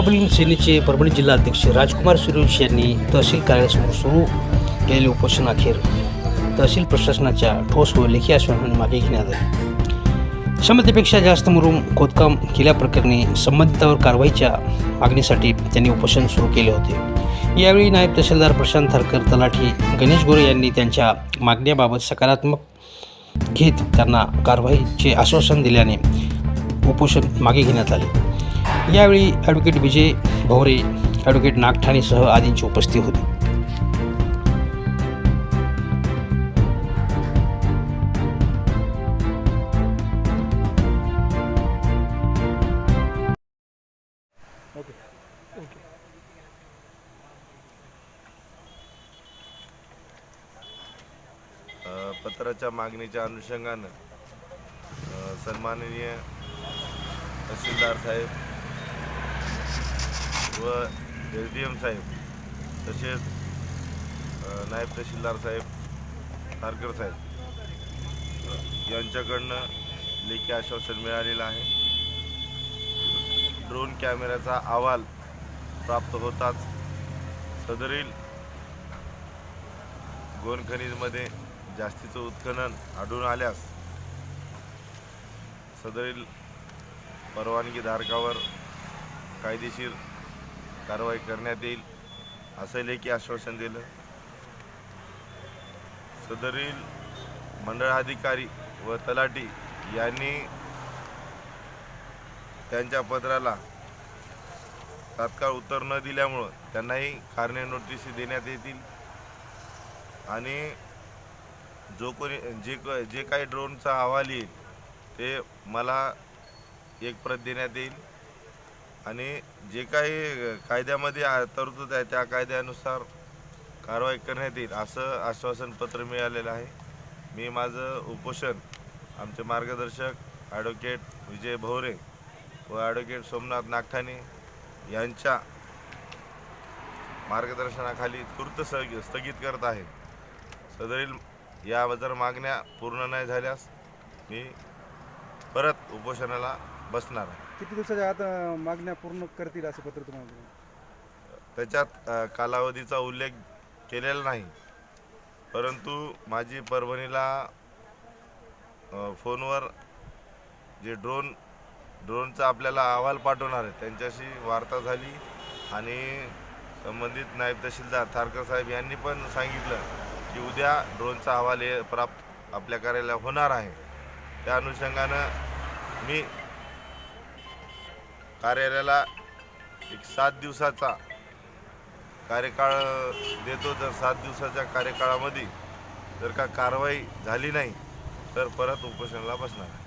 Republican सेनेचे परभणी जिल्हाध्यक्ष राजकुमार सुरेश यांनी तहसील कार्यालयासमोर सुरू केलेले उपोषण अखेर तहसील प्रशासनाच्या ठोस व लेखी आश्वासनाने मागे घेण्यात आले. क्षमतेपेक्षा जास्त मुरुम खोदकाम केल्याप्रकरणी संबंधितावर कारवाईच्या मागणीसाठी त्यांनी उपोषण सुरू केले होते. यावेळी नायब तहसीलदार प्रशांत थरकर तलाठी गणेश गोरे यांनी त्यांच्या मागण्याबाबत सकारात्मक घेत त्यांना कारवाईचे आश्वासन दिल्याने उपोषण मागे घेण्यात आले. यावेळी ॲडव्होकेट विजय भवरे ॲडव्होकेट नागठाणेसह आदींची उपस्थिती होती. पत्राच्या मागणीच्या अनुषंगानं सन्माननीय तहसीलदार साहेब व एस डी एम साहेब तसेच नायब तहसीलदार साहेब तारकर साहेब यांच्याकडनं लेखी आश्वासन मिळालेलं आहे. ड्रोन कॅमेऱ्याचा अहवाल प्राप्त होताच. सदरील गोन खनिजमध्ये जास्तीचं उत्खनन आढळून आल्यास सदरील परवानगीधारकावर कायदेशीर कारवाई करण्यात येईल असं लेखी आश्वासन दिलं. सदरील मंडळाधिकारी व तलाठी यांनी त्यांच्या पत्राला तात्काळ उत्तर न दिल्यामुळं त्यांनाही कारणे नोटीस देण्यात येतील. आणि जो कोणी जे क- जे काही ड्रोनचा अहवाल येईल ते मला एक प्रत देण्यात येईल. आणि जे काही कायद्यामध्ये आ- तरतूद आहे त्या कायद्यानुसार कारवाई करण्यात येईल असं आश्वासन पत्र मिळालेलं आहे. मी माझं उपोषण आमचे मार्गदर्शक ॲडव्होकेट विजय भवरे व ॲडव्होकेट सोमनाथ नागठाणे यांच्या मार्गदर्शनाखाली तूर्त स्थग- स्थगित करत आहे. सदरील या जर मागण्या पूर्ण नाही झाल्यास मी परत उपोषणाला बसणार आहे. किती दिवसाच्या आत अं, मागण्या पूर्ण करतील असं पत्र तुम्हाला दिलं? त्याच्यात अ, कालावधीचा उल्लेख केलेला नाही. परंतु माझी परभणीला अ, फोनवर जे ड्रोन ड्रोनचा आपल्याला अहवाल पाठवणार आहे त्यांच्याशी वार्ता झाली आणि संबंधित नायब तहसीलदार थारकर साहेब यांनी पण सांगितलं की उद्या ड्रोनचा अहवाल हे प्राप्त आपल्या कार्यालयात होणार आहे. त्या अनुषंगानं मी कार्यालयाला एक सात दिवसाचा कार्यकाळ देतो. जर सात दिवसाच्या कार्यकाळामध्ये जर का कारवाई झाली नाही तर परत उपोषणाला बसणार.